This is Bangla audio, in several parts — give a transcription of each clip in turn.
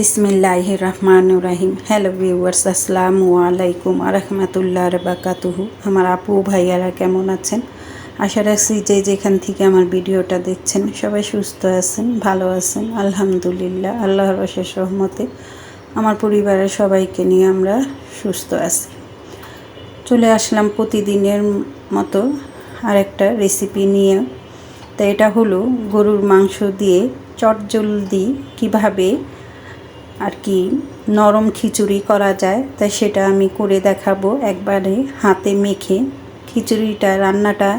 বিসমিল্লাহ রহমান রাহিম। হ্যালো ভিউয়ার্স আসসালামু আলাইকুম আরহামাতুল্লাহ রবাকাতুহু আমার আপু ভাইয়ারা কেমন আছেন? আশা রাখছি যে যেখান থেকে আমার ভিডিওটা দেখছেন, সবাই সুস্থ আছেন, ভালো আছেন। আলহামদুলিল্লাহ, আল্লাহর অশেষ রহমতে আমার পরিবারের সবাইকে নিয়ে আমরা সুস্থ আছি। চলে আসলাম প্রতিদিনের মতো আরেকটা রেসিপি নিয়ে। তো এটা হলো গরুর মাংস দিয়ে চটজলদি কীভাবে আর কি নরম খিচুড়ি করা যায় তাই সেটা আমি করে দেখাবো একবারে হাতে মেখে। খিচুড়িটা, রান্নাটা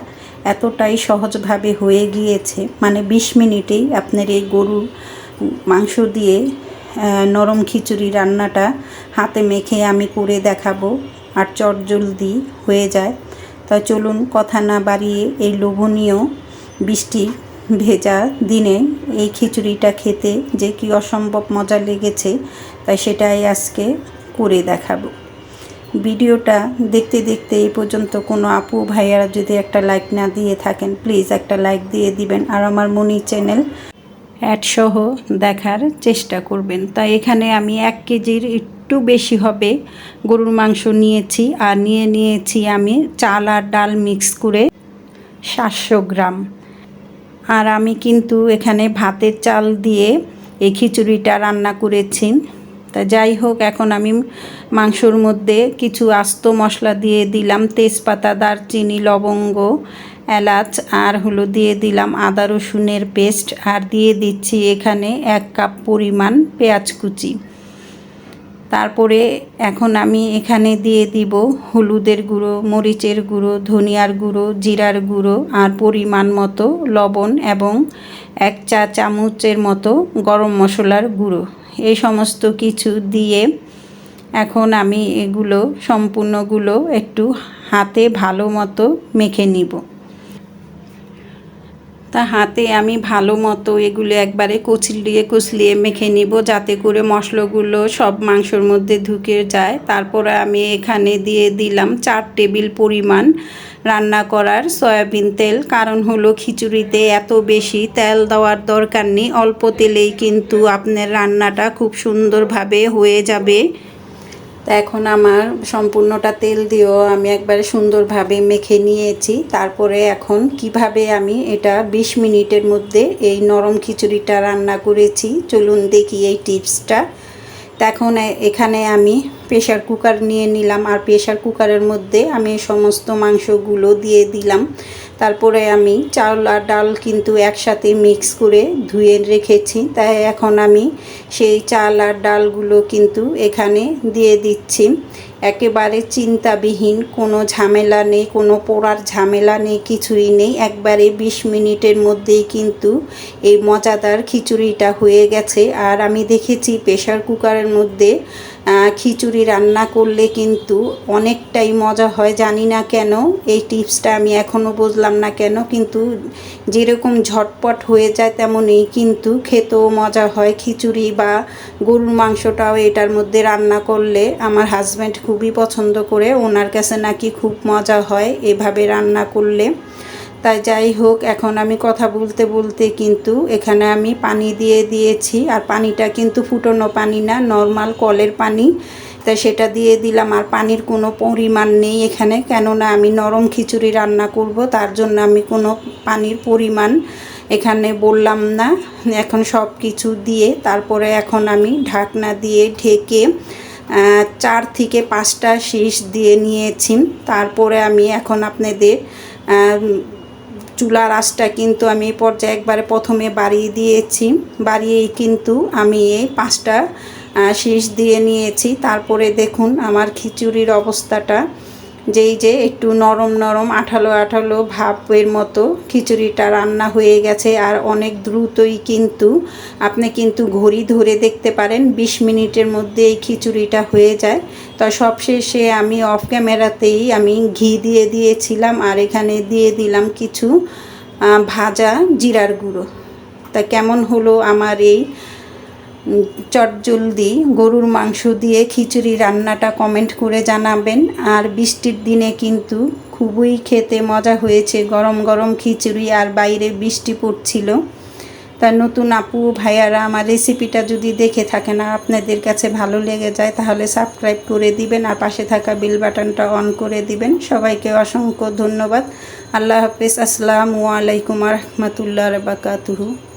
এতটাই সহজভাবে হয়ে গিয়েছে মানে বিশ মিনিটেই আপনার এই গরুর মাংস দিয়ে নরম খিচুড়ি রান্নাটা হাতে মেখে আমি করে দেখাবো আর চট জলদি হয়ে যায়। তা চলুন কথা না বাড়িয়ে এই লোভনীয় বৃষ্টি ভেজা দিনে এই খিচুড়িটা খেতে যে কি অসম্ভব মজা লেগেছে, তাই সেটাই আজকে করে দেখাবো। ভিডিওটা দেখতে দেখতে এই পর্যন্ত কোনো আপু ভাইয়ারা যদি একটা লাইক না দিয়ে থাকেন প্লিজ একটা লাইক দিয়ে দিবেন। আর আমার মনি চ্যানেল অ্যাডসহ দেখার চেষ্টা করবেন। তাই এখানে আমি এক কেজির একটু বেশি হবে গরুর মাংস নিয়েছি, আর নিয়ে নিয়েছি আমি চাল আর ডাল মিক্স করে সাতশো গ্রাম। আর আমি কিন্তু এখানে ভাতের চাল দিয়ে এই খিচুড়িটা রান্না করেছি। তা যাই হোক, এখন আমি মাংসর মধ্যে কিছু আস্ত মশলা দিয়ে দিলাম, তেজপাতা, দারচিনি, লবঙ্গ, এলাচ, আর হলো দিয়ে দিলাম আদা রসুনের পেস্ট। আর দিয়ে দিচ্ছি এখানে এক কাপ পরিমাণ পেঁয়াজ কুচি। তারপরে এখন আমি এখানে দিয়ে দিব হলুদের গুঁড়ো, মরিচের গুঁড়ো, ধনিয়ার গুঁড়ো, জিরার গুঁড়ো আর পরিমাণ মতো লবণ এবং এক চা চামচের মতো গরম মশলার গুঁড়ো। এই সমস্ত কিছু দিয়ে এখন আমি এগুলো সম্পূর্ণগুলো একটু হাতে ভালো মতো মেখে নিব। তা হাতে আমি ভালো মতো এগুলো একবারে কচলিয়ে কুচলিয়ে মেখে নিব, যাতে করে মশলাগুলো সব মাংসর মধ্যে ঢুকে যায়। তারপরে আমি এখানে দিয়ে দিলাম চার টেবিল পরিমাণ রান্না করার সয়াবিন তেল। কারণ হলো খিচুড়িতে এত বেশি তেল দেওয়ার দরকার নেই, অল্প তেলেই কিন্তু আপনার রান্নাটা খুব সুন্দরভাবে হয়ে যাবে। তা এখন আমার সম্পূর্ণটা তেল দিয়েও আমি একবারে সুন্দরভাবে মেখে নিয়েছি। তারপরে এখন কীভাবে আমি এটা ২০ মিনিটের মধ্যে এই নরম খিচুড়িটা রান্না করেছি, চলুন দেখি এই টিপসটা। এখন এখানে আমি প্রেশার কুকার নিয়ে নিলাম আর প্রেশার কুকারের মধ্যে আমি সমস্ত মাংসগুলো দিয়ে দিলাম। তারপরে আমি চাল আর ডাল কিন্তু একসাথে মিক্স করে ধুয়ে রেখেছি। তাই এখন আমি সেই চাল আর ডালগুলো কিন্তু এখানে দিয়ে দিচ্ছি। একেবারে চিন্তাবিহীন, কোনো ঝামেলা নেই, কোনো পোড়ার ঝামেলা নেই, কিছুই নেই। একবারে বিশ মিনিটের মধ্যেই কিন্তু এই মজাদার খিচুড়িটা হয়ে গেছে। আর আমি দেখেছি প্রেশার কুকারের মধ্যে খিচুড়ি রান্না করলে কিন্তু অনেকটাই মজা হয়, জানি না কেন। এই টিপসটা আমি এখনও বুঝলাম না কেন, কিন্তু যেরকম ঝটপট হয়ে যায় তেমনই কিন্তু খেতেও মজা হয়। খিচুড়ি বা গরুর মাংসটাও এটার মধ্যে রান্না করলে আমার হাজব্যান্ড খুবই পছন্দ করে, ওনার কাছে নাকি খুব মজা হয় এভাবে রান্না করলে। তাই যাই হোক, এখন আমি কথা বলতে বলতে কিন্তু এখানে আমি পানি দিয়ে দিয়েছি আর পানিটা কিন্তু ফুটনো পানি না নর্মাল কলের পানি। তাই সেটা দিয়ে দিলাম আর পানির কোনো পরিমাণ নেই এখানে, কেননা আমি নরম খিচুড়ি রান্না করব, তার জন্য আমি কোনো পানির পরিমাণ এখানে বললাম না। এখন সব কিছু দিয়ে তারপরে এখন আমি ঢাকনা দিয়ে ঢেকে চার থেকে পাঁচটা শীষ দিয়ে নিয়েছি। তারপরে আমি এখন আপনাদের চুলার আঁচটা কিন্তু আমি এই পর্যায়ে একবারে প্রথমে বাড়িয়ে দিয়েছি। বাড়িয়েই কিন্তু আমি এই পাঁচটা শীষ দিয়ে নিয়েছি। তারপরে দেখুন আমার খিচুড়ির অবস্থাটা। যেই যে একটু নরম নরম আঠালো আঠালো ভাবের মতো খিচুড়িটা রান্না হয়ে গেছে আর অনেক দ্রুতই কিন্তু আপনি কিন্তু ঘড়ি ধরে দেখতে পারেন ২০ মিনিটের মধ্যে এই খিচুড়িটা হয়ে যায়। তো সবশেষে আমি অফ ক্যামেরাতেই আমি ঘি দিয়ে দিয়েছিলাম আর এখানে দিয়ে দিলাম কিছু ভাজা জিরার গুঁড়ো। তা কেমন হলো আমার এই চটজলদি গরুর মাংস দিয়ে খিচুড়ি রান্নাটা কমেন্ট করে জানাবেন। আর বৃষ্টির দিনে কিন্তু খুবই খেতে মজা হয়েছে, গরম গরম খিচুড়ি আর বাইরে বৃষ্টি পড়ছিল। তার নতুন আপু, ভাইয়ারা আমার রেসিপিটা যদি দেখে থাকেন আর আপনাদের কাছে ভালো লেগে যায়, তাহলে সাবস্ক্রাইব করে দিবেন আর পাশে থাকা বেল বাটনটা অন করে দিবেন। সবাইকে অসংখ্য ধন্যবাদ। আল্লাহ হাফিজ। আসসালামু আলাইকুম রহমতুল্লাহ বাকাতুহু